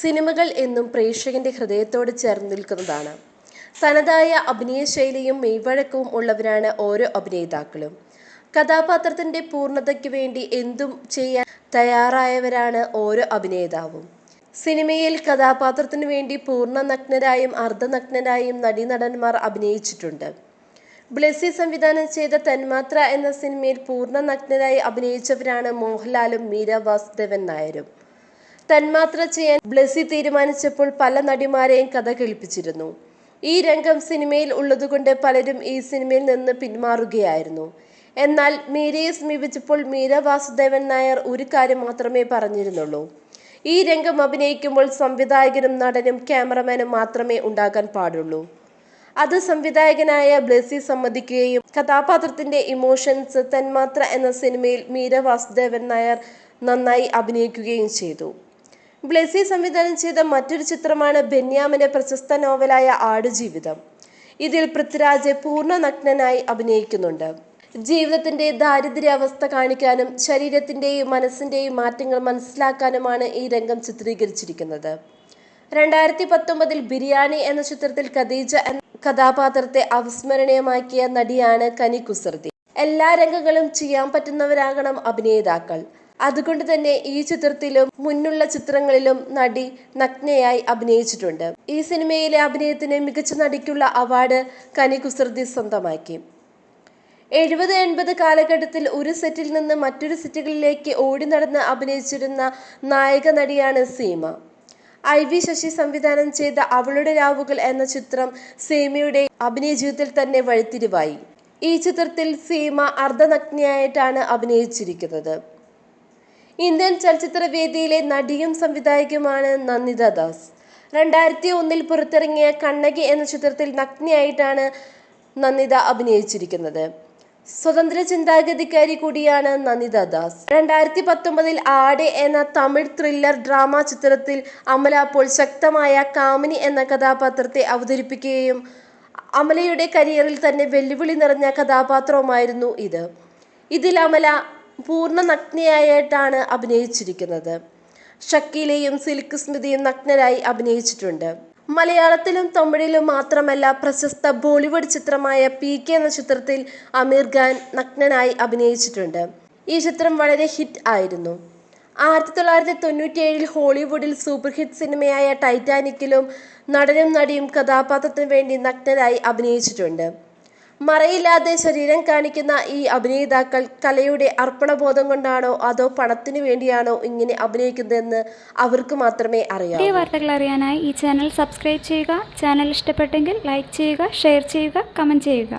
സിനിമകൾ എന്നും പ്രേക്ഷകന്റെ ഹൃദയത്തോട് ചേർന്ന് നിൽക്കുന്നതാണ്. തനതായ അഭിനയശൈലിയും മെയ്വഴക്കവും ഉള്ളവരാണ് ഓരോ അഭിനേതാക്കളും. കഥാപാത്രത്തിന്റെ പൂർണതയ്ക്ക് വേണ്ടി എന്തും ചെയ്യാൻ തയ്യാറായവരാണ് ഓരോ അഭിനേതാവും. സിനിമയിൽ കഥാപാത്രത്തിനു വേണ്ടി പൂർണ നഗ്നരായും അർദ്ധനഗ്നരായും നടീനടന്മാർ അഭിനയിച്ചിട്ടുണ്ട്. ബ്ലെസ്സി സംവിധാനം ചെയ്ത തന്മാത്ര എന്ന സിനിമയിൽ പൂർണ നഗ്നരായി അഭിനയിച്ചവരാണ് മോഹൻലാലും മീര വാസുദേവൻ നായരും. തന്മാത്ര ചെയ്യാൻ ബ്ലസി തീരുമാനിച്ചപ്പോൾ പല നടിമാരെയും കഥ കേൾപ്പിച്ചിരുന്നു. ഈ രംഗം സിനിമയിൽ ഉള്ളതുകൊണ്ട് പലരും ഈ സിനിമയിൽ നിന്ന് പിന്മാറുകയായിരുന്നു. എന്നാൽ മീരയെ സമീപിച്ചപ്പോൾ മീര വാസുദേവൻ നായർ ഒരു കാര്യം മാത്രമേ പറഞ്ഞിരുന്നുള്ളൂ. ഈ രംഗം അഭിനയിക്കുമ്പോൾ സംവിധായകനും നടനും ക്യാമറമാനും മാത്രമേ ഉണ്ടാകാൻ പാടുള്ളൂ. അത് സംവിധായകനായ ബ്ലെസി സമ്മതിക്കുകയും കഥാപാത്രത്തിന്റെ ഇമോഷൻസ് തന്മാത്ര എന്ന സിനിമയിൽ മീര വാസുദേവൻ നായർ നന്നായി അഭിനയിക്കുകയും ചെയ്തു. ബ്ലെസ്സി സംവിധാനം ചെയ്ത മറ്റൊരു ചിത്രമാണ് ബെന്യാമിന്റെ പ്രശസ്ത നോവലായ ആടുജീവിതം. ഇതിൽ പൃഥ്വിരാജ് പൂർണ നഗ്നനായി അഭിനയിക്കുന്നുണ്ട്. ജീവിതത്തിന്റെ ദാരിദ്ര്യാവസ്ഥ കാണിക്കാനും ശരീരത്തിന്റെയും മനസ്സിന്റെയും മാറ്റങ്ങൾ മനസ്സിലാക്കാനുമാണ് ഈ രംഗം ചിത്രീകരിച്ചിരിക്കുന്നത്. രണ്ടായിരത്തി പത്തൊമ്പതിൽ ബിരിയാണി എന്ന ചിത്രത്തിൽ ഖദീജ എന്ന കഥാപാത്രത്തെ അവിസ്മരണീയമാക്കിയ നടിയാണ് കനി കുസൃതി. എല്ലാ രംഗങ്ങളും ചെയ്യാൻ പറ്റുന്നവരാകണം അഭിനേതാക്കൾ. അതുകൊണ്ട് തന്നെ ഈ ചിത്രത്തിലും മുന്നുള്ള ചിത്രങ്ങളിലും നടി നഗ്നയായി അഭിനയിച്ചിട്ടുണ്ട്. ഈ സിനിമയിലെ അഭിനയത്തിന് മികച്ച നടിക്കുള്ള അവാർഡ് കനി കുസൃതി സ്വന്തമാക്കി. എഴുപത് എൺപത് കാലഘട്ടത്തിൽ ഒരു സെറ്റിൽ നിന്ന് മറ്റൊരു സെറ്റുകളിലേക്ക് ഓടി നടന്ന് അഭിനയിച്ചിരുന്ന നായക നടിയാണ് സീമ. ഐ വി ശശി സംവിധാനം ചെയ്ത അവളുടെ രാവുകൾ എന്ന ചിത്രം സീമയുടെ അഭിനയ ജീവിതത്തിൽ തന്നെ വഴിത്തിരിവായി. ഈ ചിത്രത്തിൽ സീമ അർദ്ധനഗ്നയായിട്ടാണ് അഭിനയിച്ചിരിക്കുന്നത്. ഇന്ത്യൻ ചലച്ചിത്ര വേദിയിലെ നടിയും സംവിധായകയുമാണ് നന്ദിത ദാസ്. രണ്ടായിരത്തി ഒന്നിൽ പുറത്തിറങ്ങിയ കണ്ണകി എന്ന ചിത്രത്തിൽ നഗ്നയായിട്ടാണ് നന്ദിത അഭിനയിച്ചിരിക്കുന്നത്. സ്വതന്ത്ര ചിന്താഗതിക്കാരി കൂടിയാണ് നന്ദിത ദാസ്. രണ്ടായിരത്തി പത്തൊമ്പതിൽ ആടെ എന്ന തമിഴ് ത്രില്ലർ ഡ്രാമ ചിത്രത്തിൽ അമല അപ്പോൾ ശക്തമായ കാമിനി എന്ന കഥാപാത്രത്തെ അവതരിപ്പിക്കുകയും അമലയുടെ കരിയറിൽ തന്നെ വെല്ലുവിളി നിറഞ്ഞ കഥാപാത്രവുമായിരുന്നു ഇത്. ഇതിൽ അമല പൂർണ നഗ്നയായിട്ടാണ് അഭിനയിച്ചിരിക്കുന്നത്. ഷക്കീലയും സിൽക്ക് സ്മിതയും നഗ്നരായി അഭിനയിച്ചിട്ടുണ്ട്. മലയാളത്തിലും തമിഴിലും മാത്രമല്ല പ്രശസ്ത ബോളിവുഡ് ചിത്രമായ പി കെ എന്ന ചിത്രത്തിൽ അമീർ ഖാൻ നഗ്നനായി അഭിനയിച്ചിട്ടുണ്ട്. ഈ ചിത്രം വളരെ ഹിറ്റ് ആയിരുന്നു. ആയിരത്തി തൊള്ളായിരത്തി തൊണ്ണൂറ്റിയേഴിൽ ഹോളിവുഡിൽ സൂപ്പർ ഹിറ്റ് സിനിമയായ ടൈറ്റാനിക്കിലും നടനും നടിയും കഥാപാത്രത്തിനു വേണ്ടി നഗ്നരായി അഭിനയിച്ചിട്ടുണ്ട്. മറയില്ലാതെ ശരീരം കാണിക്കുന്ന ഈ അഭിനേതാക്കൾ കലയുടെ അർപ്പണബോധം കൊണ്ടാണോ അതോ പണത്തിനു വേണ്ടിയാണോ ഇങ്ങനെ അഭിനയിക്കുന്നതെന്ന് അവർക്ക് മാത്രമേ അറിയാം പുതിയ വാർത്തകൾ അറിയാനായി ഈ ചാനൽ സബ്സ്ക്രൈബ് ചെയ്യുക. ചാനൽ ഇഷ്ടപ്പെട്ടെങ്കിൽ ലൈക്ക് ചെയ്യുക ഷെയർ ചെയ്യുക കമന്റ് ചെയ്യുക.